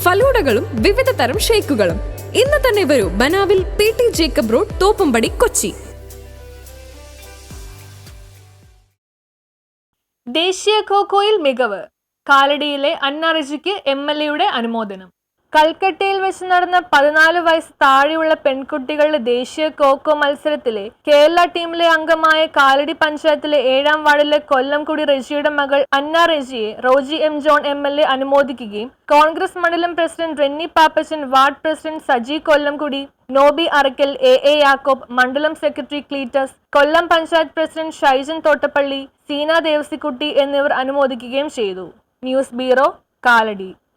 ഫലൂഡകളും വിവിധ തരം ഷേക്കുകളും. ഇന്ന് തന്നെ വരൂ ബനാവിൽ P T Jacob road Thoppumpady Kochi. ദേശീയ ഖോഖോയിൽ മികവ്. കാലടിയിലെ അന്നാറിജിക്ക് എം എൽ എയുടെ അനുമോദനം. കൽക്കട്ടയിൽ വെച്ച് നടന്ന പതിനാല് വയസ്സ് താഴെയുള്ള പെൺകുട്ടികളുടെ ദേശീയ കോക്കോ മത്സരത്തിലെ കേരള ടീമിലെ അംഗമായ കാലടി പഞ്ചായത്തിലെ ഏഴാം വാർഡിലെ കൊല്ലംകുടി റെജിയുടെ മകൾ Anna റെജിയെ Roji M John M L A അനുമോദിക്കുകയും Congress മണ്ഡലം president Renny Pappachan ward president Saji Kollamkudi Noby Arakkal A A Yakob മണ്ഡലം സെക്രട്ടറി ക്ലീറ്റസ് കൊല്ലം പഞ്ചായത്ത് പ്രസിഡന്റ് ഷൈജൻ തോട്ടപ്പള്ളി സീന ദേവസിക്കുട്ടി എന്നിവർ അനുമോദിക്കുകയും ചെയ്തു. News bureau Kalady.